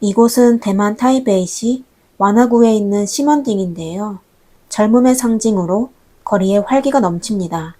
이곳은 대만 타이베이시 완화구에 있는 시먼딩인데요. 젊음의 상징으로 거리에 활기가 넘칩니다.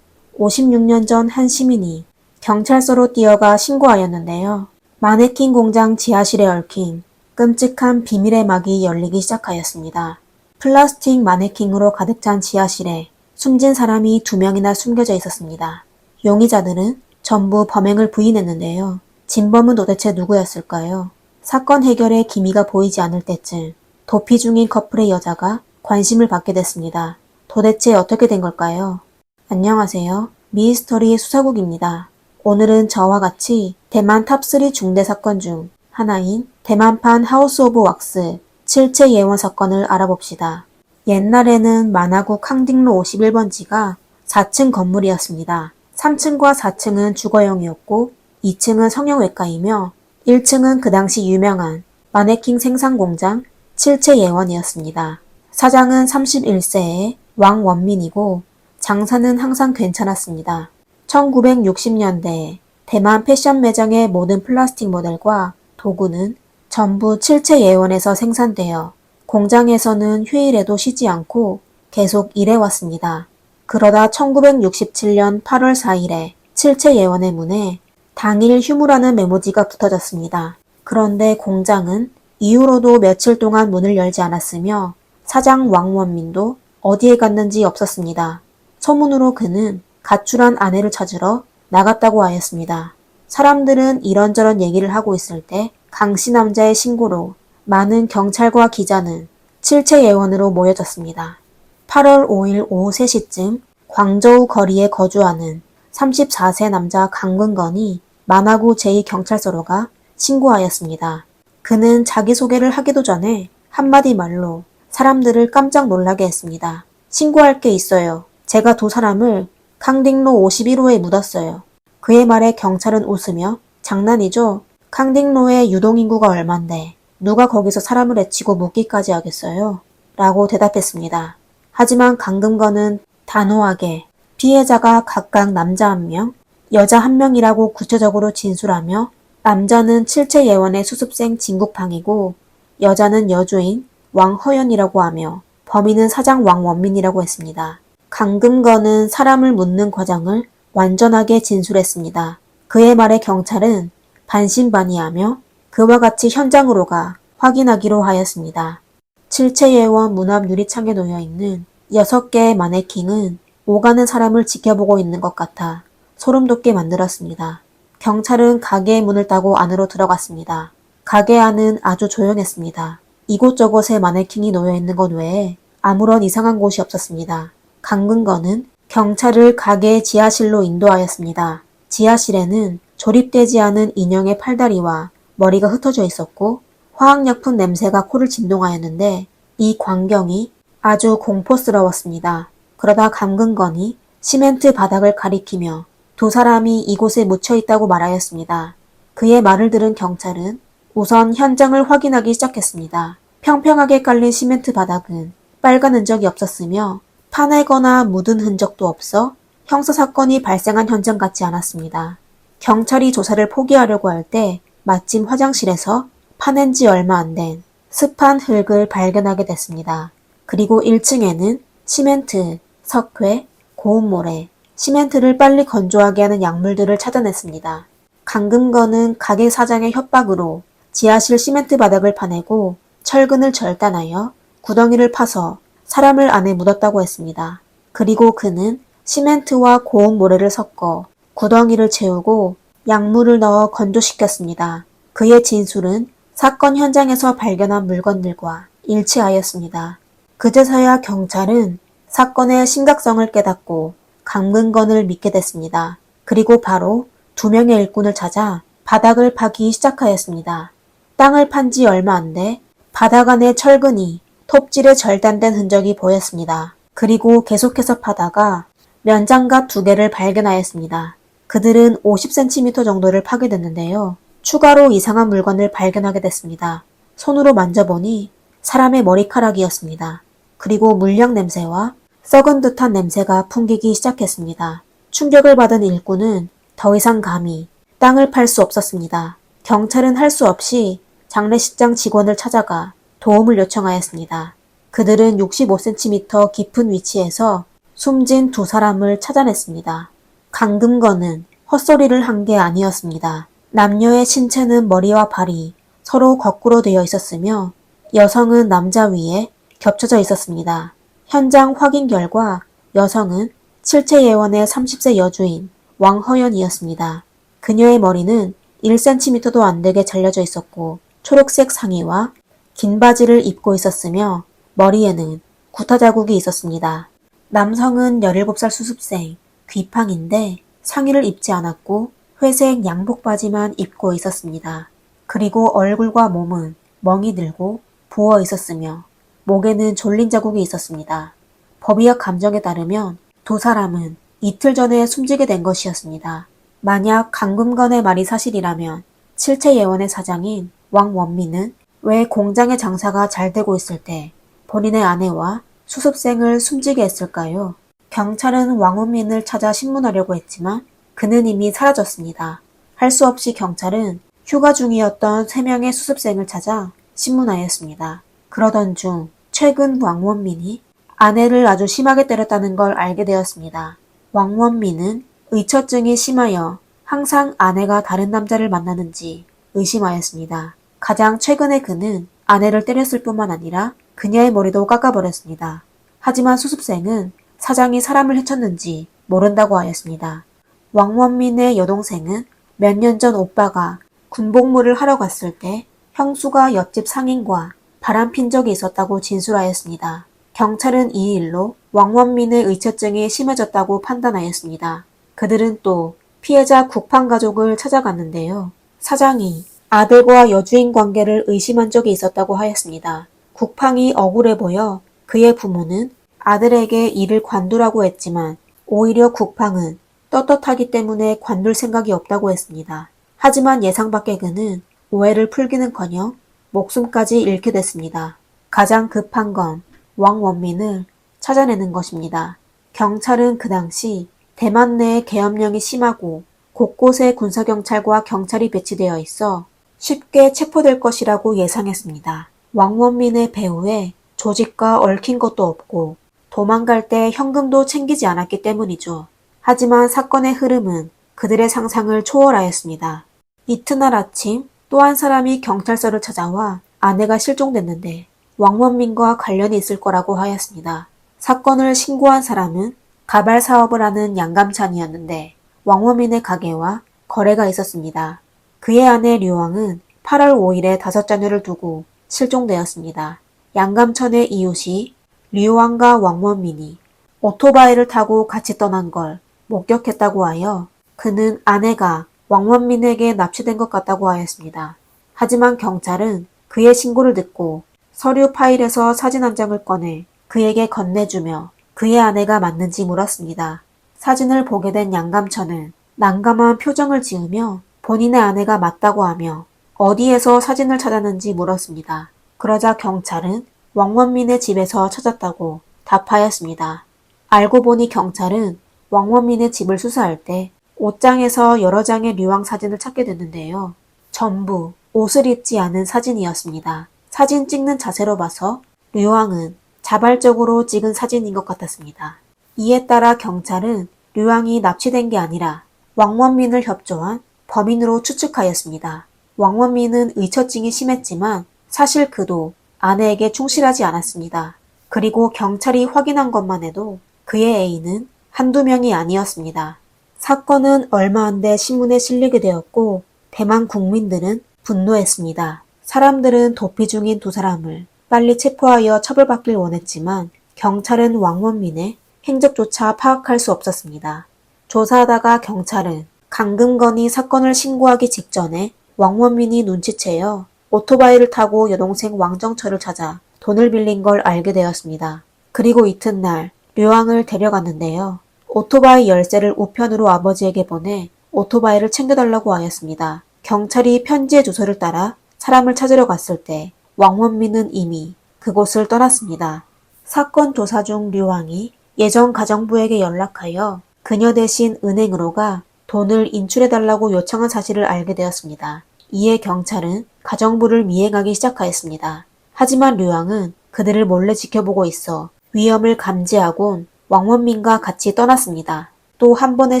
56년 전 한 시민이 경찰서로 뛰어가 신고하였는데요. 마네킹 공장 지하실에 얽힌 끔찍한 비밀의 막이 열리기 시작하였습니다. 플라스틱 마네킹으로 가득 찬 지하실에 숨진 사람이 두 명이나 숨겨져 있었습니다. 용의자들은 전부 범행을 부인했는데요. 진범은 도대체 누구였을까요? 사건 해결에 기미가 보이지 않을 때쯤 도피 중인 커플의 여자가 관심을 받게 됐습니다. 도대체 어떻게 된 걸까요? 안녕하세요. 미스터리 수사국입니다. 오늘은 저와 같이 대만 탑3 중대 사건 중 하나인 대만판 하우스 오브 왁스 칠체 예원 사건을 알아봅시다. 옛날에는 만화구康딩로 51번지가 4층 건물이었습니다. 3층과 4층은 주거용이었고 2층은 성형외과이며 1층은 그 당시 유명한 마네킹 생산 공장 칠체 예원이었습니다. 사장은 31세의 왕원민이고 장사는 항상 괜찮았습니다. 1960년대 대만 패션 매장의 모든 플라스틱 모델과 도구는 전부 칠체 예원에서 생산되어 공장에서는 휴일에도 쉬지 않고 계속 일해왔습니다. 그러다 1967년 8월 4일에 칠체 예원의 문에 당일 휴무라는 메모지가 붙어졌습니다. 그런데 공장은 이후로도 며칠 동안 문을 열지 않았으며 사장 왕원민도 어디에 갔는지 없었습니다. 소문으로 그는 가출한 아내를 찾으러 나갔다고 하였습니다. 사람들은 이런저런 얘기를 하고 있을 때 강씨 남자의 신고로 많은 경찰과 기자는 칠체 예원으로 모여졌습니다. 8월 5일 오후 3시쯤 광저우 거리에 거주하는 34세 남자 강근건이 만화구 제2경찰서로 가 신고하였습니다. 그는 자기소개를 하기도 전에 한마디 말로 사람들을 깜짝 놀라게 했습니다. 신고할 게 있어요. 제가 두 사람을康딩로 51호에 묻었어요. 그의 말에 경찰은 웃으며 장난이죠.康딩로의 유동인구가 얼만데 누가 거기서 사람을 해치고 묻기까지 하겠어요? 라고 대답했습니다. 하지만 강금건은 단호하게 피해자가 각각 남자 한 명, 여자 한 명이라고 구체적으로 진술하며 남자는 칠체 예원의 수습생 진국팡이고 여자는 여주인 왕허연이라고 하며 범인은 사장 왕원민이라고 했습니다. 강금건은 사람을 묻는 과정을 완전하게 진술했습니다. 그의 말에 경찰은 반신반의하며 그와 같이 현장으로 가 확인하기로 하였습니다. 칠체예원 문앞 유리창에 놓여 있는 여섯 개의 마네킹은 오가는 사람을 지켜보고 있는 것 같아 소름 돋게 만들었습니다. 경찰은 가게의 문을 따고 안으로 들어갔습니다. 가게 안은 아주 조용했습니다. 이곳저곳에 마네킹이 놓여 있는 것 외에 아무런 이상한 곳이 없었습니다. 강근건은 경찰을 가게의 지하실로 인도하였습니다. 지하실에는 조립되지 않은 인형의 팔다리와 머리가 흩어져 있었고 화학약품 냄새가 코를 진동하였는데 이 광경이 아주 공포스러웠습니다. 그러다 강근건이 시멘트 바닥을 가리키며 두 사람이 이곳에 묻혀 있다고 말하였습니다. 그의 말을 들은 경찰은 우선 현장을 확인하기 시작했습니다. 평평하게 깔린 시멘트 바닥은 빨간 흔적이 없었으며 파내거나 묻은 흔적도 없어 형사 사건이 발생한 현장 같지 않았습니다. 경찰이 조사를 포기하려고 할 때 마침 화장실에서 파낸 지 얼마 안 된 습한 흙을 발견하게 됐습니다. 그리고 1층에는 시멘트, 석회, 고운 모래, 시멘트를 빨리 건조하게 하는 약물들을 찾아냈습니다. 강금건은 가게 사장의 협박으로 지하실 시멘트 바닥을 파내고 철근을 절단하여 구덩이를 파서 사람을 안에 묻었다고 했습니다. 그리고 그는 시멘트와 고운 모래를 섞어 구덩이를 채우고 약물을 넣어 건조시켰습니다. 그의 진술은 사건 현장에서 발견한 물건들과 일치하였습니다. 그제서야 경찰은 사건의 심각성을 깨닫고 강근건을 믿게 됐습니다. 그리고 바로 두 명의 일꾼을 찾아 바닥을 파기 시작하였습니다. 땅을 판 지 얼마 안 돼 바닥 안에 철근이 톱질에 절단된 흔적이 보였습니다. 그리고 계속해서 파다가 면장갑 두 개를 발견하였습니다. 그들은 50cm 정도를 파게 됐는데요. 추가로 이상한 물건을 발견하게 됐습니다. 손으로 만져보니 사람의 머리카락이었습니다. 그리고 물량 냄새와 썩은 듯한 냄새가 풍기기 시작했습니다. 충격을 받은 일꾼은 더 이상 감히 땅을 팔 수 없었습니다. 경찰은 할 수 없이 장례식장 직원을 찾아가 도움을 요청하였습니다. 그들은 65cm 깊은 위치에서 숨진 두 사람을 찾아냈습니다. 강금건은 헛소리를 한 게 아니었습니다. 남녀의 신체는 머리와 발이 서로 거꾸로 되어 있었으며 여성은 남자 위에 겹쳐져 있었습니다. 현장 확인 결과 여성은 칠체 예원의 30세 여주인 왕허연이었습니다. 그녀의 머리는 1cm도 안 되게 잘려져 있었고 초록색 상의와 긴 바지를 입고 있었으며 머리에는 구타 자국이 있었습니다. 남성은 17살 수습생 귀팡인데 상의를 입지 않았고 회색 양복 바지만 입고 있었습니다. 그리고 얼굴과 몸은 멍이 들고 부어 있었으며 목에는 졸린 자국이 있었습니다. 법의학 감정에 따르면 두 사람은 이틀 전에 숨지게 된 것이었습니다. 만약 강금건의 말이 사실이라면 칠체 예원의 사장인 왕원민은 왜 공장의 장사가 잘 되고 있을 때 본인의 아내와 수습생을 숨지게 했을까요? 경찰은 왕원민을 찾아 신문하려고 했지만 그는 이미 사라졌습니다. 할 수 없이 경찰은 휴가 중이었던 세 명의 수습생을 찾아 신문하였습니다. 그러던 중 최근 왕원민이 아내를 아주 심하게 때렸다는 걸 알게 되었습니다. 왕원민은 의처증이 심하여 항상 아내가 다른 남자를 만나는지 의심하였습니다. 가장 최근에 그는 아내를 때렸을 뿐만 아니라 그녀의 머리도 깎아버렸습니다. 하지만 수습생은 사장이 사람을 해쳤는지 모른다고 하였습니다. 왕원민의 여동생은 몇 년 전 오빠가 군복무를 하러 갔을 때 형수가 옆집 상인과 바람핀 적이 있었다고 진술하였습니다. 경찰은 이 일로 왕원민의 의처증이 심해졌다고 판단하였습니다. 그들은 또 피해자 국팡 가족을 찾아갔는데요. 사장이 아들과 여주인 관계를 의심한 적이 있었다고 하였습니다. 국팡이 억울해 보여 그의 부모는 아들에게 일을 관두라고 했지만 오히려 국팡은 떳떳하기 때문에 관둘 생각이 없다고 했습니다. 하지만 예상 밖의 그는 오해를 풀기는커녕 목숨까지 잃게 됐습니다. 가장 급한 건 왕원민을 찾아내는 것입니다. 경찰은 그 당시 대만 내에 계엄령이 심하고 곳곳에 군사경찰과 경찰이 배치되어 있어 쉽게 체포될 것이라고 예상했습니다. 왕원민의 배후에 조직과 얽힌 것도 없고 도망갈 때 현금도 챙기지 않았기 때문이죠. 하지만 사건의 흐름은 그들의 상상을 초월하였습니다. 이튿날 아침 또 한 사람이 경찰서를 찾아와 아내가 실종됐는데 왕원민과 관련이 있을 거라고 하였습니다. 사건을 신고한 사람은 가발 사업을 하는 양감찬이었는데 왕원민의 가게와 거래가 있었습니다. 그의 아내 류왕은 8월 5일에 다섯 자녀를 두고 실종되었습니다. 양감천의 이웃이 류왕과 왕원민이 오토바이를 타고 같이 떠난 걸 목격했다고 하여 그는 아내가 왕원민에게 납치된 것 같다고 하였습니다. 하지만 경찰은 그의 신고를 듣고 서류 파일에서 사진 한 장을 꺼내 그에게 건네주며 그의 아내가 맞는지 물었습니다. 사진을 보게 된 양감천은 난감한 표정을 지으며 본인의 아내가 맞다고 하며 어디에서 사진을 찾았는지 물었습니다. 그러자 경찰은 왕원민의 집에서 찾았다고 답하였습니다. 알고 보니 경찰은 왕원민의 집을 수사할 때 옷장에서 여러 장의 류왕 사진을 찾게 됐는데요. 전부 옷을 입지 않은 사진이었습니다. 사진 찍는 자세로 봐서 류왕은 자발적으로 찍은 사진인 것 같았습니다. 이에 따라 경찰은 류왕이 납치된 게 아니라 왕원민을 협조한 범인으로 추측하였습니다. 왕원민은 의처증이 심했지만 사실 그도 아내에게 충실하지 않았습니다. 그리고 경찰이 확인한 것만 해도 그의 애인은 한두 명이 아니었습니다. 사건은 얼마 안 돼 신문에 실리게 되었고 대만 국민들은 분노했습니다. 사람들은 도피 중인 두 사람을 빨리 체포하여 처벌받길 원했지만 경찰은 왕원민의 행적조차 파악할 수 없었습니다. 조사하다가 경찰은 강금건이 사건을 신고하기 직전에 왕원민이 눈치채어 오토바이를 타고 여동생 왕정철을 찾아 돈을 빌린 걸 알게 되었습니다. 그리고 이튿날 류왕을 데려갔는데요. 오토바이 열쇠를 우편으로 아버지에게 보내 오토바이를 챙겨달라고 하였습니다. 경찰이 편지의 주소를 따라 사람을 찾으러 갔을 때 왕원민은 이미 그곳을 떠났습니다. 사건 조사 중 류왕이 예전 가정부에게 연락하여 그녀 대신 은행으로 가 돈을 인출해달라고 요청한 사실을 알게 되었습니다. 이에 경찰은 가정부를 미행하기 시작하였습니다. 하지만 류왕은 그들을 몰래 지켜보고 있어 위험을 감지하곤 왕원민과 같이 떠났습니다. 또 한 번의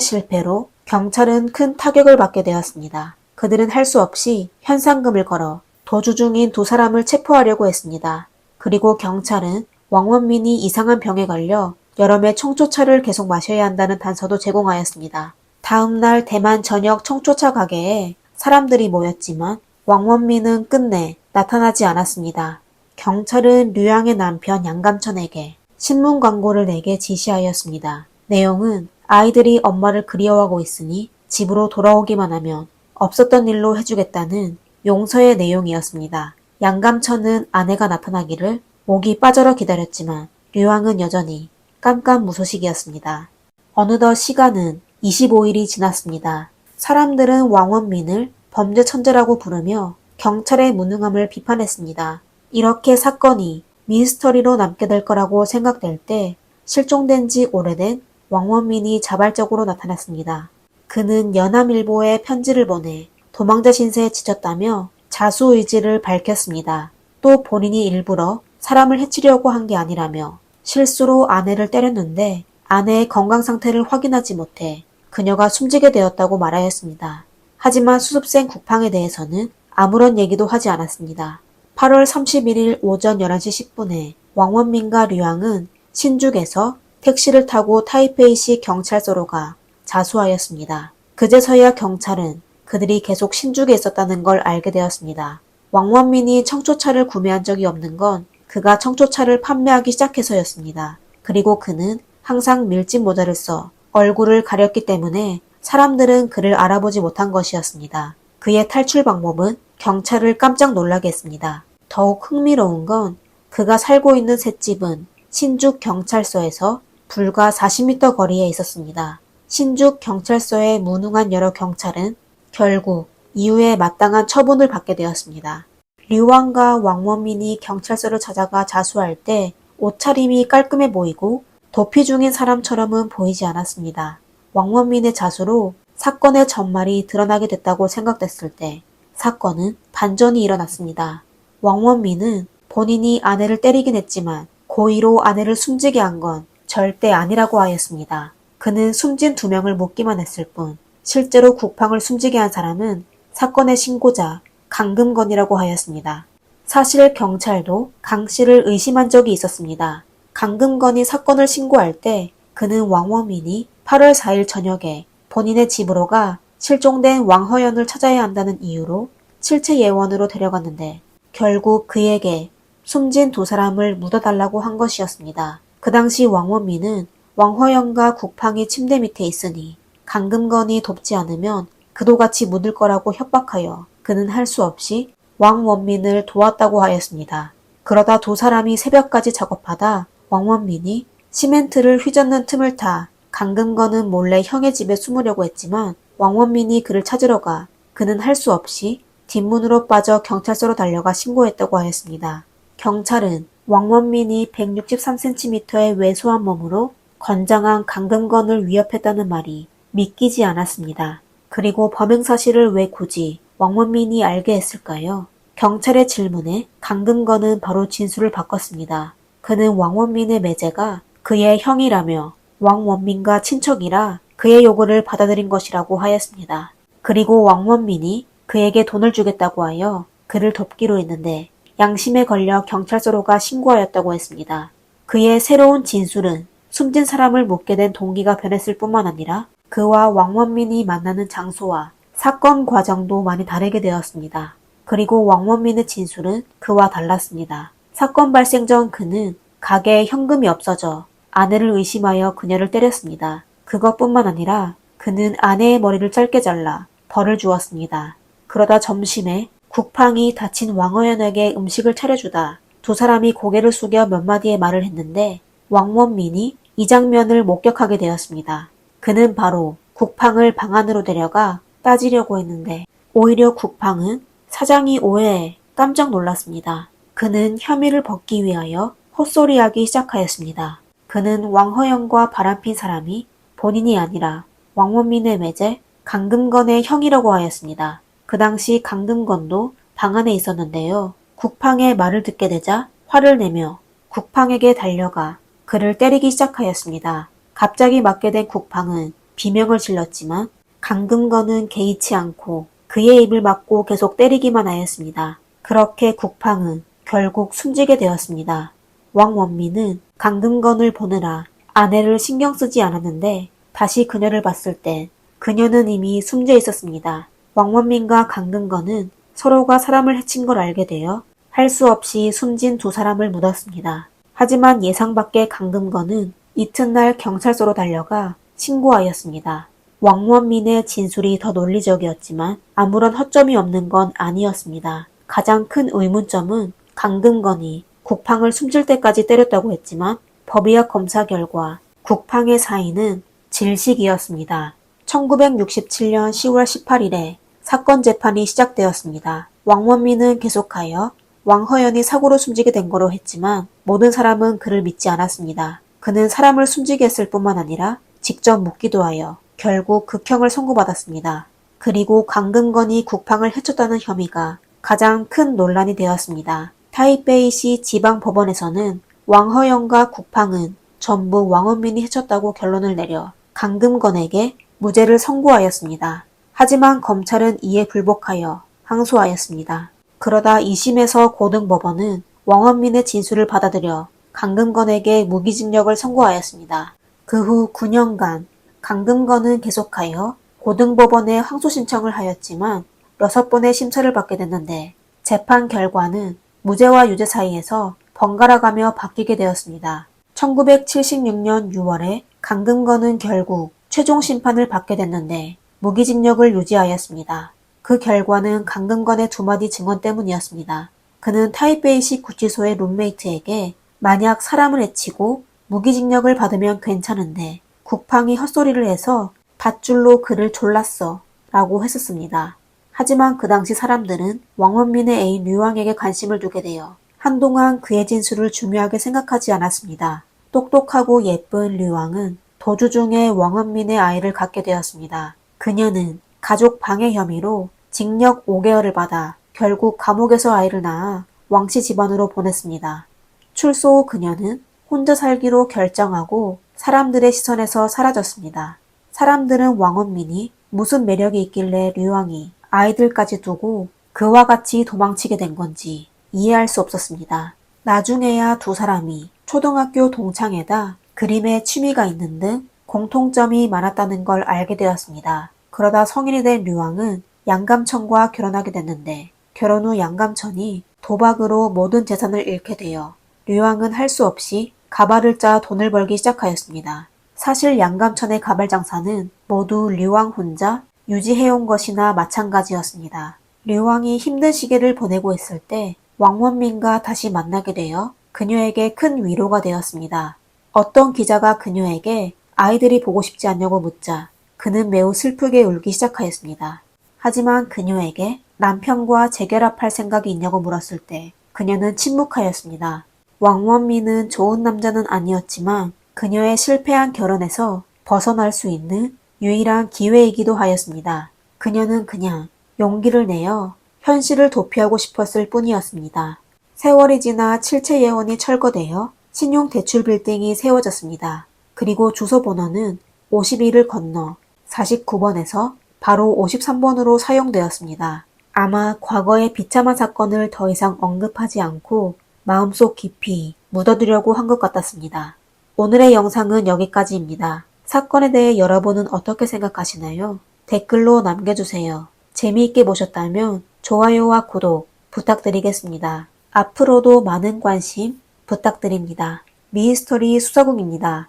실패로 경찰은 큰 타격을 받게 되었습니다. 그들은 할 수 없이 현상금을 걸어 도주 중인 두 사람을 체포하려고 했습니다. 그리고 경찰은 왕원민이 이상한 병에 걸려 여름에 청초차를 계속 마셔야 한다는 단서도 제공하였습니다. 다음 날 대만 전역 청초차 가게에 사람들이 모였지만 왕원민은 끝내 나타나지 않았습니다. 경찰은 류양의 남편 양감천에게 신문 광고를 내게 지시하였습니다. 내용은 아이들이 엄마를 그리워하고 있으니 집으로 돌아오기만 하면 없었던 일로 해주겠다는 용서의 내용이었습니다. 양감천은 아내가 나타나기를 목이 빠져라 기다렸지만 류왕은 여전히 깜깜무소식이었습니다. 어느덧 시간은 25일이 지났습니다. 사람들은 왕원민을 범죄 천재라고 부르며 경찰의 무능함을 비판했습니다. 이렇게 사건이 미스터리로 남게 될 거라고 생각될 때 실종된 지 오래된 왕원민이 자발적으로 나타났습니다. 그는 연암일보에 편지를 보내 도망자 신세에 지쳤다며 자수 의지를 밝혔습니다. 또 본인이 일부러 사람을 해치려고 한 게 아니라며 실수로 아내를 때렸는데 아내의 건강 상태를 확인하지 못해 그녀가 숨지게 되었다고 말하였습니다. 하지만 수습생 국팡에 대해서는 아무런 얘기도 하지 않았습니다. 8월 31일 오전 11시 10분에 왕원민과 류왕은 신죽에서 택시를 타고 타이페이시 경찰서로 가 자수하였습니다. 그제서야 경찰은 그들이 계속 신죽에 있었다는 걸 알게 되었습니다. 왕원민이 청초차를 구매한 적이 없는 건 그가 청초차를 판매하기 시작해서였습니다. 그리고 그는 항상 밀짚 모자를 써 얼굴을 가렸기 때문에 사람들은 그를 알아보지 못한 것이었습니다. 그의 탈출 방법은 경찰을 깜짝 놀라게 했습니다. 더욱 흥미로운 건 그가 살고 있는 셋집은 신죽 경찰서에서 불과 40m 거리에 있었습니다. 신죽 경찰서의 무능한 여러 경찰은 결국 이후에 마땅한 처분을 받게 되었습니다. 류왕과 왕원민이 경찰서를 찾아가 자수할 때 옷차림이 깔끔해 보이고 도피 중인 사람처럼은 보이지 않았습니다. 왕원민의 자수로 사건의 전말이 드러나게 됐다고 생각됐을 때 사건은 반전이 일어났습니다. 왕원민은 본인이 아내를 때리긴 했지만 고의로 아내를 숨지게 한 건 절대 아니라고 하였습니다. 그는 숨진 두 명을 묻기만 했을 뿐 실제로 국팡을 숨지게 한 사람은 사건의 신고자 강금건이라고 하였습니다. 사실 경찰도 강 씨를 의심한 적이 있었습니다. 강금건이 사건을 신고할 때 그는 왕원민이 8월 4일 저녁에 본인의 집으로 가 실종된 왕허연을 찾아야 한다는 이유로 실체 예원으로 데려갔는데 결국 그에게 숨진 두 사람을 묻어달라고 한 것이었습니다. 그 당시 왕원민은 왕허연과 국팡이 침대 밑에 있으니 강금건이 돕지 않으면 그도 같이 묻을 거라고 협박하여 그는 할 수 없이 왕원민을 도왔다고 하였습니다. 그러다 두 사람이 새벽까지 작업하다 왕원민이 시멘트를 휘젓는 틈을 타 강금건은 몰래 형의 집에 숨으려고 했지만 왕원민이 그를 찾으러 가 그는 할 수 없이 뒷문으로 빠져 경찰서로 달려가 신고했다고 하였습니다. 경찰은 왕원민이 163cm의 왜소한 몸으로 건장한 강금건을 위협했다는 말이 믿기지 않았습니다. 그리고 범행 사실을 왜 굳이 왕원민이 알게 했을까요? 경찰의 질문에 강금건은 바로 진술을 바꿨습니다. 그는 왕원민의 매제가 그의 형이라며 왕원민과 친척이라 그의 요구를 받아들인 것이라고 하였습니다. 그리고 왕원민이 그에게 돈을 주겠다고 하여 그를 돕기로 했는데 양심에 걸려 경찰서로 가 신고하였다고 했습니다. 그의 새로운 진술은 숨진 사람을 묻게 된 동기가 변했을 뿐만 아니라 그와 왕원민이 만나는 장소와 사건 과정도 많이 다르게 되었습니다. 그리고 왕원민의 진술은 그와 달랐습니다. 사건 발생 전 그는 가게에 현금이 없어져 아내를 의심하여 그녀를 때렸습니다. 그것뿐만 아니라 그는 아내의 머리를 짧게 잘라 벌을 주었습니다. 그러다 점심에 국팡이 다친 왕어연에게 음식을 차려주다 두 사람이 고개를 숙여 몇 마디의 말을 했는데 왕원민이 이 장면을 목격하게 되었습니다. 그는 바로 국팡을 방 안으로 데려가 따지려고 했는데 오히려 국팡은 사장이 오해해 깜짝 놀랐습니다. 그는 혐의를 벗기 위하여 헛소리하기 시작하였습니다. 그는 왕허영과 바람핀 사람이 본인이 아니라 왕원민의 매제 강금건의 형이라고 하였습니다. 그 당시 강금건도 방 안에 있었는데요. 국팡의 말을 듣게 되자 화를 내며 국팡에게 달려가 그를 때리기 시작하였습니다. 갑자기 맞게 된 국팡은 비명을 질렀지만 강금건은 개의치 않고 그의 입을 막고 계속 때리기만 하였습니다. 그렇게 국팡은 결국 숨지게 되었습니다. 왕원민은 강금건을 보느라 아내를 신경 쓰지 않았는데 다시 그녀를 봤을 때 그녀는 이미 숨져 있었습니다. 왕원민과 강금건은 서로가 사람을 해친 걸 알게 되어 할 수 없이 숨진 두 사람을 묻었습니다. 하지만 예상 밖의 강금건은 이튿날 경찰서로 달려가 신고하였습니다. 왕원민의 진술이 더 논리적이었지만 아무런 허점이 없는 건 아니었습니다. 가장 큰 의문점은 강금건이 국팡을 숨질 때까지 때렸다고 했지만 법의학 검사 결과 국팡의 사인은 질식이었습니다. 1967년 10월 18일에 사건 재판이 시작되었습니다. 왕원민은 계속하여 왕허연이 사고로 숨지게 된 거로 했지만 모든 사람은 그를 믿지 않았습니다. 그는 사람을 숨지게 했을 뿐만 아니라 직접 묻기도 하여 결국 극형을 선고받았습니다. 그리고 강금건이 국팡을 해쳤다는 혐의가 가장 큰 논란이 되었습니다. 타이베이시 지방 법원에서는 왕허영과 국팡은 전부 왕원민이 해쳤다고 결론을 내려 강금건에게 무죄를 선고하였습니다. 하지만 검찰은 이에 불복하여 항소하였습니다. 그러다 2심에서 고등법원은 왕원민의 진술을 받아들여 강금건에게 무기징역을 선고하였습니다. 그 후 9년간 강금건은 계속하여 고등법원에 항소 신청을 하였지만 6번의 심사를 받게 됐는데 재판 결과는 무죄와 유죄 사이에서 번갈아가며 바뀌게 되었습니다. 1976년 6월에 강금건은 결국 최종 심판을 받게 됐는데 무기징역을 유지하였습니다. 그 결과는 강금건의 두 마디 증언 때문이었습니다. 그는 타이베이시 구치소의 룸메이트에게 만약 사람을 해치고 무기징역을 받으면 괜찮은데 국팡이 헛소리를 해서 밧줄로 그를 졸랐어 라고 했었습니다. 하지만 그 당시 사람들은 왕원민의 애인 류왕에게 관심을 두게 되어 한동안 그의 진술을 중요하게 생각하지 않았습니다. 똑똑하고 예쁜 류왕은 도주 중에 왕원민의 아이를 갖게 되었습니다. 그녀는 가족 방해 혐의로 징역 5개월을 받아 결국 감옥에서 아이를 낳아 왕씨 집안으로 보냈습니다. 출소 후 그녀는 혼자 살기로 결정하고 사람들의 시선에서 사라졌습니다. 사람들은 왕원민이 무슨 매력이 있길래 류왕이 아이들까지 두고 그와 같이 도망치게 된 건지 이해할 수 없었습니다. 나중에야 두 사람이 초등학교 동창회다 그림에 취미가 있는 등 공통점이 많았다는 걸 알게 되었습니다. 그러다 성인이 된 류왕은 양감천과 결혼하게 됐는데 결혼 후 양감천이 도박으로 모든 재산을 잃게 되어 류왕은 할 수 없이 가발을 짜 돈을 벌기 시작하였습니다. 사실 양감천의 가발 장사는 모두 류왕 혼자 유지해온 것이나 마찬가지였습니다. 류왕이 힘든 시기를 보내고 있을 때 왕원민과 다시 만나게 되어 그녀에게 큰 위로가 되었습니다. 어떤 기자가 그녀에게 아이들이 보고 싶지 않냐고 묻자 그는 매우 슬프게 울기 시작하였습니다. 하지만 그녀에게 남편과 재결합할 생각이 있냐고 물었을 때 그녀는 침묵하였습니다. 왕원민은 좋은 남자는 아니었지만 그녀의 실패한 결혼에서 벗어날 수 있는 유일한 기회이기도 하였습니다. 그녀는 그냥 용기를 내어 현실을 도피하고 싶었을 뿐이었습니다. 세월이 지나 칠체 예원이 철거되어 신용 대출 빌딩이 세워졌습니다. 그리고 주소 번호는 51을 건너 49번에서 바로 53번으로 사용되었습니다. 아마 과거의 비참한 사건을 더 이상 언급하지 않고 마음속 깊이 묻어두려고 한 것 같았습니다. 오늘의 영상은 여기까지입니다. 사건에 대해 여러분은 어떻게 생각하시나요? 댓글로 남겨주세요. 재미있게 보셨다면 좋아요와 구독 부탁드리겠습니다. 앞으로도 많은 관심 부탁드립니다. 미스터리 수사국입니다.